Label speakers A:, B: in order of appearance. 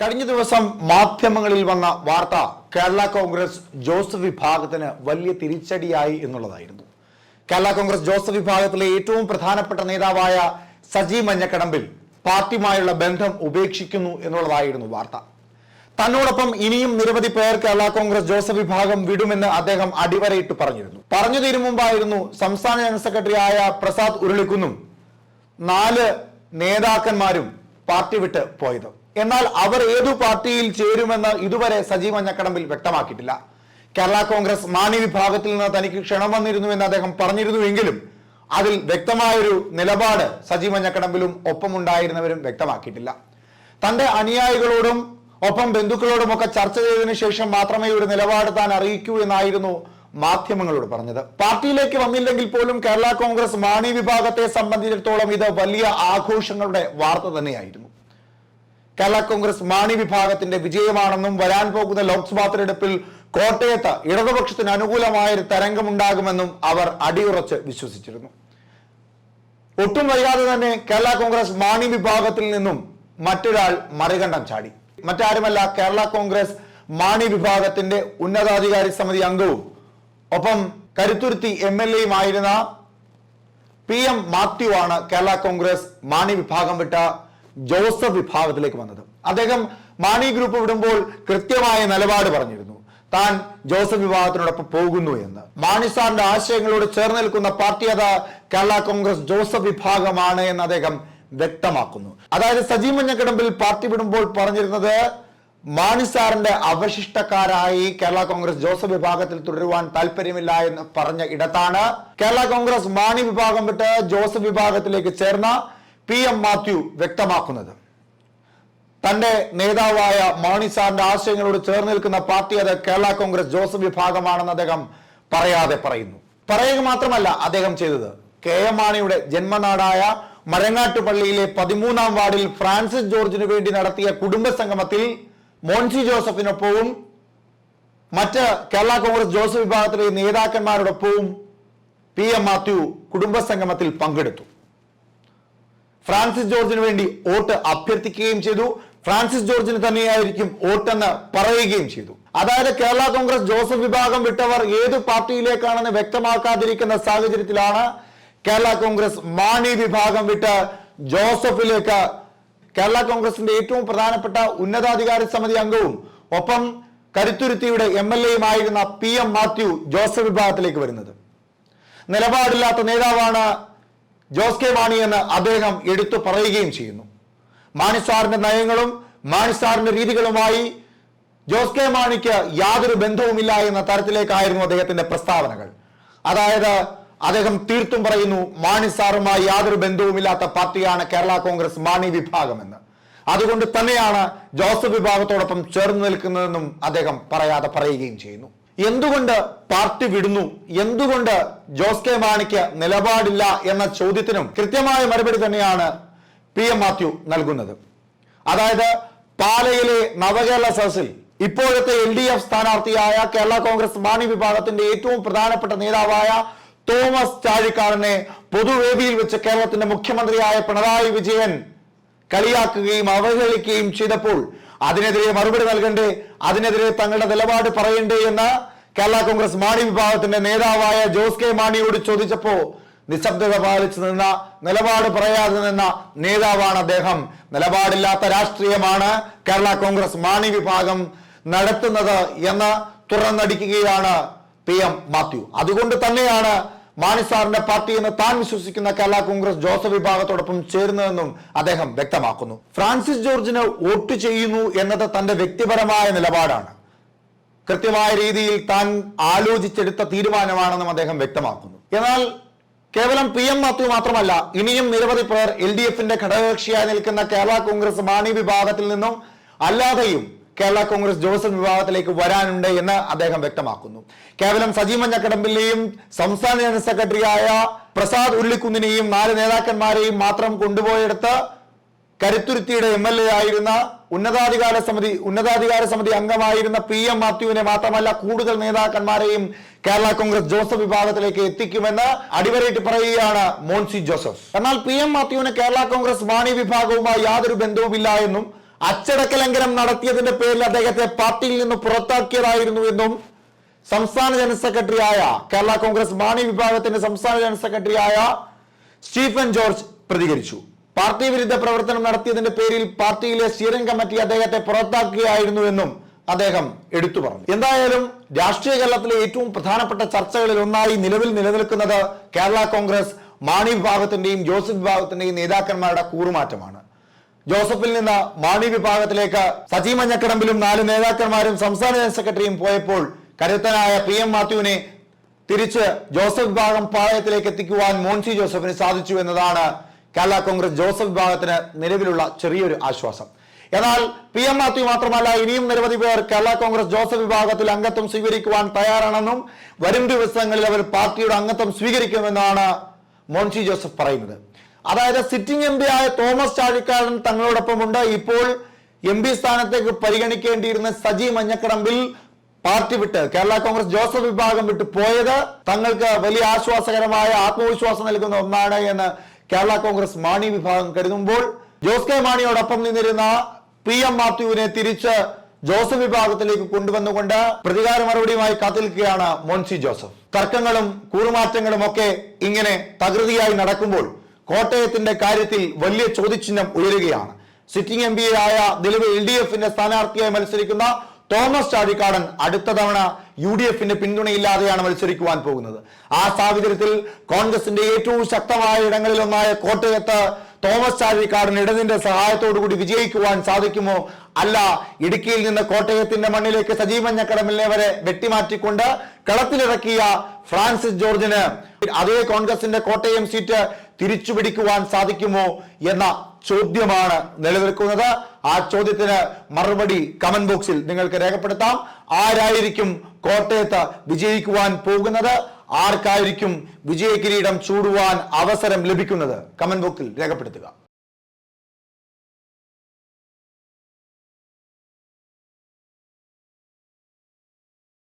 A: കഴിഞ്ഞ ദിവസം മാധ്യമങ്ങളിൽ വന്ന വാർത്ത കേരള കോൺഗ്രസ് ജോസഫ് വിഭാഗത്തിന് വലിയ തിരിച്ചടിയായി എന്നുള്ളതായിരുന്നു. കേരള കോൺഗ്രസ് ജോസഫ് വിഭാഗത്തിലെ ഏറ്റവും പ്രധാനപ്പെട്ട നേതാവായ സജി മഞ്ഞക്കടമ്പിൽ പാർട്ടിയുമായുള്ള ബന്ധം ഉപേക്ഷിക്കുന്നു എന്നുള്ളതായിരുന്നു വാർത്ത. തന്നോടൊപ്പം ഇനിയും നിരവധി പേർ കേരള കോൺഗ്രസ് ജോസഫ് വിഭാഗം വിടുമെന്ന് അദ്ദേഹം അടിവരയിട്ട് പറഞ്ഞിരുന്നു. പറഞ്ഞു തീരും മുമ്പായിരുന്നു സംസ്ഥാന ജനറൽ സെക്രട്ടറി ആയ പ്രസാദ് ഉരുളിക്കുന്നും നാല് നേതാക്കന്മാരും പാർട്ടി വിട്ട് പോയത്. എന്നാൽ അവർ ഏതു പാർട്ടിയിൽ ചേരുമെന്ന് ഇതുവരെ സജീവ മഞ്ഞക്കടമ്പിൽ വ്യക്തമാക്കിയിട്ടില്ല. കേരള കോൺഗ്രസ് മാണി വിഭാഗത്തിൽ നിന്ന് തനിക്ക് ക്ഷണം വന്നിരുന്നു എന്ന് അദ്ദേഹം പറഞ്ഞിരുന്നുവെങ്കിലും അതിൽ വ്യക്തമായൊരു നിലപാട് സജീവ മഞ്ഞക്കടമ്പിലും ഒപ്പമുണ്ടായിരുന്നവരും വ്യക്തമാക്കിയിട്ടില്ല. തന്റെ അനുയായികളോടും ഒപ്പം ബന്ധുക്കളോടും ഒക്കെ ചർച്ച ചെയ്തതിനു ശേഷം മാത്രമേ ഒരു നിലപാട് താൻ അറിയിക്കൂ എന്നായിരുന്നു മാധ്യമങ്ങളോട് പറഞ്ഞത്. പാർട്ടിയിലേക്ക് വന്നില്ലെങ്കിൽ പോലും കേരള കോൺഗ്രസ് മാണി വിഭാഗത്തെ സംബന്ധിച്ചിടത്തോളം ഇത് വലിയ ആഘോഷങ്ങളുടെ വാർത്ത തന്നെയായിരുന്നു. കേരള കോൺഗ്രസ് മാണി വിഭാഗത്തിന്റെ വിജയമാണെന്നും വരാൻ പോകുന്ന ലോക്സഭാ തെരഞ്ഞെടുപ്പിൽ കോട്ടയത്ത് ഇടതുപക്ഷത്തിന് അനുകൂലമായ ഒരു തരംഗമുണ്ടാകുമെന്നും അവർ അടിയുറച്ച് വിശ്വസിച്ചിരുന്നു. ഒട്ടും വൈകാതെ തന്നെ കേരള കോൺഗ്രസ് മാണി വിഭാഗത്തിൽ നിന്നും മറ്റൊരാൾ മറികണ്ഠം ചാടി. മറ്റാരുമല്ല കേരള കോൺഗ്രസ് മാണി വിഭാഗത്തിന്റെ ഉന്നതാധികാരി സമിതി അംഗവും. ഒപ്പം കരുത്തുരുത്തി എം എൽ എയുമായിരുന്ന പി എം മാത്യു ആണ് കേരള കോൺഗ്രസ് മാണി വിഭാഗം വിട്ട ജോസഫ് വിഭാഗത്തിലേക്ക് വന്നത്. അദ്ദേഹം മാണി ഗ്രൂപ്പ് വിടുമ്പോൾ കൃത്യമായ നിലപാട് പറഞ്ഞിരുന്നു. താൻ ജോസഫ് വിഭാഗത്തിനോടൊപ്പം പോകുന്നു എന്ന്. മാണി സാറിന്റെ ആശയങ്ങളോട് ചേർന്ന് നിൽക്കുന്ന പാർട്ടി അത കേരള കോൺഗ്രസ് ജോസഫ് വിഭാഗമാണ് എന്ന് അദ്ദേഹം വ്യക്തമാക്കുന്നു. അതായത് സജീവ് മഞ്ഞക്കിടമ്പിൽ പാർട്ടി വിടുമ്പോൾ പറഞ്ഞിരുന്നത് മാണി സാറിന്റെ അവശിഷ്ടക്കാരായി കേരള കോൺഗ്രസ് ജോസഫ് വിഭാഗത്തിൽ തുടരുവാൻ താല്പര്യമില്ല എന്ന് പറഞ്ഞ ഇടത്താണ് കേരള കോൺഗ്രസ് മാണി വിഭാഗം വിട്ട് ജോസഫ് വിഭാഗത്തിലേക്ക് ചേർന്ന പി എം മാത്യു വ്യക്തമാക്കുന്നത്. തന്റെ നേതാവായ മാണി സാറിന്റെ ആശയങ്ങളോട് ചേർന്ന് നിൽക്കുന്ന പാർട്ടി അത് കേരള കോൺഗ്രസ് ജോസഫ് വിഭാഗമാണെന്ന് അദ്ദേഹം പറയാതെ പറയുന്നു. പറയുക മാത്രമല്ല അദ്ദേഹം ചെയ്തത്. കെ എം മാണിയുടെ ജന്മനാടായ മരങ്ങാട്ടുപള്ളിയിലെ പതിമൂന്നാം വാർഡിൽ ഫ്രാൻസിസ് ജോർജിനു വേണ്ടി നടത്തിയ കുടുംബ സംഗമത്തിൽ മോൻസി ജോസഫിനൊപ്പവും മറ്റ് കേരള കോൺഗ്രസ് ജോസഫ് വിഭാഗത്തിലെ നേതാക്കന്മാരോടൊപ്പവും പി എം മാത്യു കുടുംബ സംഗമത്തിൽ പങ്കെടുത്തു. ഫ്രാൻസിസ് ജോർജിന് വേണ്ടി വോട്ട് അഭ്യർത്ഥിക്കുകയും ചെയ്തു. ഫ്രാൻസിസ് ജോർജിന് തന്നെയായിരിക്കും വോട്ടെന്ന് പറയുകയും ചെയ്തു. അതായത് കേരള കോൺഗ്രസ് ജോസഫ് വിഭാഗം വിട്ടവർ ഏത് പാർട്ടിയിലേക്കാണെന്ന് വ്യക്തമാക്കാതിരിക്കുന്ന സാഹചര്യത്തിലാണ് കേരള കോൺഗ്രസ് മാണി വിഭാഗം വിട്ട് ജോസഫിലേക്ക് കേരള കോൺഗ്രസിന്റെ ഏറ്റവും പ്രധാനപ്പെട്ട ഉന്നതാധികാര സമിതി അംഗവും ഒപ്പം കരുത്തുരുത്തിയുടെ എം എൽ എയുമായിരുന്ന പി എം മാത്യു ജോസഫ് വിഭാഗത്തിലേക്ക് വരുന്നത്. നിലപാടില്ലാത്ത നേതാവാണ് ജോസ് കെ മാണി എന്ന് അദ്ദേഹം എടുത്തു പറയുകയും ചെയ്യുന്നു. മാണി സാറിന്റെ നയങ്ങളും മാണി സാറിന്റെ രീതികളുമായി ജോസ് കെ മാണിക്ക് യാതൊരു ബന്ധവുമില്ല എന്ന തരത്തിലേക്കായിരുന്നു അദ്ദേഹത്തിന്റെ പ്രസ്താവനകൾ. അതായത് അദ്ദേഹം തീർത്തും പറയുന്നു മാണി സാറുമായി യാതൊരു ബന്ധവുമില്ലാത്ത പാർട്ടിയാണ് കേരള കോൺഗ്രസ് മാണി വിഭാഗം എന്ന്. അതുകൊണ്ട് തന്നെയാണ് ജോസഫ് വിഭാഗത്തോടൊപ്പം ചേർന്ന് നിൽക്കുന്നതെന്നും അദ്ദേഹം പറയാതെ പറയുകയും ചെയ്യുന്നു. എന്തുകൊണ്ട് പാർട്ടി വിടുന്നു? എന്തുകൊണ്ട് ജോസ് കെ മാണിക്ക് നിലപാടില്ല എന്ന ചോദ്യത്തിനും കൃത്യമായ മറുപടി തന്നെയാണ് പി എം മാത്യു നൽകുന്നത്. അതായത് പാലയിലെ നവകേരള സദസ്സിൽ ഇപ്പോഴത്തെ എൽ ഡി എഫ് സ്ഥാനാർത്ഥിയായ കേരള കോൺഗ്രസ് മാണി വിഭാഗത്തിന്റെ ഏറ്റവും പ്രധാനപ്പെട്ട നേതാവായ തോമസ് ചാഴിക്കാടനെ പൊതുവേദിയിൽ വെച്ച് കേരളത്തിന്റെ മുഖ്യമന്ത്രിയായ പിണറായി വിജയൻ കളിയാക്കുകയും അവഹേളിക്കുകയും ചെയ്തപ്പോൾ അതിനെതിരെ മറുപടി നൽകണ്ടേ? അതിനെതിരെ തങ്ങളുടെ നിലപാട് പറയണ്ടേ എന്ന് കേരള കോൺഗ്രസ് മാണി വിഭാഗത്തിന്റെ നേതാവായ ജോസ് കെ മാണിയോട് ചോദിച്ചപ്പോ നിശബ്ദത പാലിച്ചു നിന്ന നിലപാട് പറയാതെ നിന്ന നേതാവാണ് അദ്ദേഹം. നിലപാടില്ലാത്ത രാഷ്ട്രീയമാണ് കേരള കോൺഗ്രസ് മാണി വിഭാഗം നടത്തുന്നത് എന്ന് തുറന്നടിക്കുകയാണ് പി എം മാത്യു. അതുകൊണ്ട് തന്നെയാണ് മാണി സാറിന്റെ പാർട്ടി എന്ന് താൻ വിശ്വസിക്കുന്ന കേരള കോൺഗ്രസ് ജോസഫ് വിഭാഗത്തോടൊപ്പം ചേരുന്നതെന്നും അദ്ദേഹം വ്യക്തമാക്കുന്നു. ഫ്രാൻസിസ് ജോർജിന് വോട്ട് ചെയ്യുന്നു എന്നത് തന്റെ വ്യക്തിപരമായ നിലപാടാണ്. കൃത്യമായ രീതിയിൽ താൻ ആലോചിച്ചെടുത്ത തീരുമാനമാണെന്നും അദ്ദേഹം വ്യക്തമാക്കുന്നു. എന്നാൽ കേവലം പി എം മാത്യു മാത്രമല്ല ഇനിയും നിരവധി പേർ എൽ ഡി എഫിന്റെ ഘടകകക്ഷിയായി നിൽക്കുന്ന കേരള കോൺഗ്രസ് മാണി വിഭാഗത്തിൽ നിന്നും അല്ലാതെയും കേരള കോൺഗ്രസ് ജോസഫ് വിഭാഗത്തിലേക്ക് വരാനുണ്ട് എന്ന് അദ്ദേഹം വ്യക്തമാക്കുന്നു. കേവലം സജീവ മഞ്ഞക്കടമ്പിലെയും സംസ്ഥാന ജനറൽ സെക്രട്ടറിയായ പ്രസാദ് ഉള്ളിക്കുന്നിനെയും നാല് നേതാക്കന്മാരെയും മാത്രം കൊണ്ടുപോയെടുത്ത് കരുത്തുരുത്തിയുടെ എം എൽ എ ആയിരുന്ന ഉന്നതാധികാര സമിതി ഉന്നതാധികാര സമിതി അംഗമായിരുന്ന പി എം മാത്യുവിനെ മാത്രമല്ല കൂടുതൽ നേതാക്കന്മാരെയും കേരള കോൺഗ്രസ് ജോസഫ് വിഭാഗത്തിലേക്ക് എത്തിക്കുമെന്ന് അടിവരയിട്ട് പറയുകയാണ് മോൻസി ജോസഫ്. എന്നാൽ പി എം മാത്യുവിന് കേരള കോൺഗ്രസ് വാണി വിഭാഗവുമായി യാതൊരു ബന്ധവുമില്ല എന്നും അച്ചടക്ക ലംഘനം നടത്തിയതിന്റെ പേരിൽ അദ്ദേഹത്തെ പാർട്ടിയിൽ നിന്ന് പുറത്താക്കിയതായിരുന്നു എന്നും സംസ്ഥാന ജനറൽ സെക്രട്ടറിയായ കേരള കോൺഗ്രസ് മാണി വിഭാഗത്തിന്റെ സംസ്ഥാന ജനറൽ സെക്രട്ടറിയായ സ്റ്റീഫൻ ജോർജ് പ്രതികരിച്ചു. പാർട്ടി വിരുദ്ധ പ്രവർത്തനം നടത്തിയതിന്റെ പേരിൽ പാർട്ടിയിലെ സ്റ്റിയറിംഗ് കമ്മിറ്റി അദ്ദേഹത്തെ പുറത്താക്കുകയായിരുന്നു എന്നും അദ്ദേഹം എടുത്തു പറഞ്ഞു. എന്തായാലും രാഷ്ട്രീയ കേരളത്തിലെ ഏറ്റവും പ്രധാനപ്പെട്ട ചർച്ചകളിൽ ഒന്നായി നിലവിൽ നിലനിൽക്കുന്നത് കേരള കോൺഗ്രസ് മാണി വിഭാഗത്തിന്റെയും ജോസഫ് വിഭാഗത്തിന്റെയും നേതാക്കന്മാരുടെ കൂറുമാറ്റമാണ്. ജോസഫിൽ നിന്ന് മാണി വിഭാഗത്തിലേക്ക് സജി മഞ്ഞക്കടമ്പിലും നാല് നേതാക്കന്മാരും സംസ്ഥാന ജനറൽ സെക്രട്ടറിയും പോയപ്പോൾ കരുത്തനായ പി എം മാത്യുവിനെ തിരിച്ച് ജോസഫ് വിഭാഗം പാളയത്തിലേക്ക് എത്തിക്കുവാൻ മോൻസി ജോസഫിന് സാധിച്ചു എന്നതാണ് കേരള കോൺഗ്രസ് ജോസഫ് വിഭാഗത്തിന് നിലവിലുള്ള ചെറിയൊരു ആശ്വാസം. എന്നാൽ പി എം മാത്യു മാത്രമല്ല ഇനിയും നിരവധി പേർ കേരള കോൺഗ്രസ് ജോസഫ് വിഭാഗത്തിൽ അംഗത്വം സ്വീകരിക്കുവാൻ തയ്യാറാണെന്നും വരും ദിവസങ്ങളിൽ അവർ പാർട്ടിയുടെ അംഗത്വം സ്വീകരിക്കുമെന്നാണ് മോൻസി ജോസഫ് പറയുന്നത്. അതായത് സിറ്റിംഗ് എം പി ആയ തോമസ് ചാഴിക്കാടൻ തങ്ങളോടൊപ്പമുണ്ട്. ഇപ്പോൾ എം പി സ്ഥാനത്തേക്ക് പരിഗണിക്കേണ്ടിയിരുന്ന സജി മഞ്ഞക്കടമ്പിൽ പാർട്ടി വിട്ട് കേരള കോൺഗ്രസ് ജോസഫ് വിഭാഗം വിട്ട് പോയത് തങ്ങൾക്ക് വലിയ ആശ്വാസകരമായ ആത്മവിശ്വാസം നൽകുന്ന ഒന്നാണ് എന്ന് കേരള കോൺഗ്രസ് മാണി വിഭാഗം കരുതുമ്പോൾ ജോസ് കെ മാണിയോടൊപ്പം നിന്നിരുന്ന പി എം മാത്യുവിനെ തിരിച്ച് ജോസഫ് വിഭാഗത്തിലേക്ക് കൊണ്ടുവന്നുകൊണ്ട് പ്രതികാര മറുപടിയുമായി കാത്തിരിക്കുകയാണ് മോൻസി ജോസഫ്. തർക്കങ്ങളും കൂറുമാറ്റങ്ങളും ഒക്കെ ഇങ്ങനെ തകൃതിയായി നടക്കുമ്പോൾ കോട്ടയത്തിന്റെ കാര്യത്തിൽ വലിയ ചോദ്യചിഹ്നം ഉയരുകയാണ്. സിറ്റിംഗ് എം പി ആയ നിലവിൽ എൽ ഡി എഫിന്റെ സ്ഥാനാർത്ഥിയായി മത്സരിക്കുന്ന തോമസ് ചാഴിക്കാടൻ അടുത്ത തവണ യു ഡി എഫിന്റെ പിന്തുണയില്ലാതെയാണ് മത്സരിക്കുവാൻ പോകുന്നത്. ആ സാഹചര്യത്തിൽ കോൺഗ്രസിന്റെ ഏറ്റവും ശക്തമായ ഇടങ്ങളിലൊന്നായ കോട്ടയത്ത് തോമസ് ചാഴിക്കാടൻ ഇടതിന്റെ സഹായത്തോടു കൂടി വിജയിക്കുവാൻ സാധിക്കുമോ? അല്ല ഇടുക്കിയിൽ നിന്ന് കോട്ടയത്തിന്റെ മണ്ണിലേക്ക് സജീവഞ്ഞക്കടമില്ലെ വരെ വെട്ടിമാറ്റിക്കൊണ്ട് കളത്തിലിറക്കിയ ഫ്രാൻസിസ് ജോർജിന് അതേ കോൺഗ്രസിന്റെ കോട്ടയം സീറ്റ് തിരിച്ചു പിടിക്കുവാൻ സാധിക്കുമോ എന്ന ചോദ്യമാണ് നിലനിൽക്കുന്നത്. ആ ചോദ്യത്തിന് മറുപടി കമന്റ് ബോക്സിൽ നിങ്ങൾക്ക് രേഖപ്പെടുത്താം. ആരായിരിക്കും കോട്ടയത്ത് വിജയിക്കുവാൻ പോകുന്നത്? ആർക്കായിരിക്കും വിജയ കിരീടം ചൂടുവാൻ അവസരം ലഭിക്കുന്നത്? കമന്റ് ബോക്സിൽ രേഖപ്പെടുത്തുക.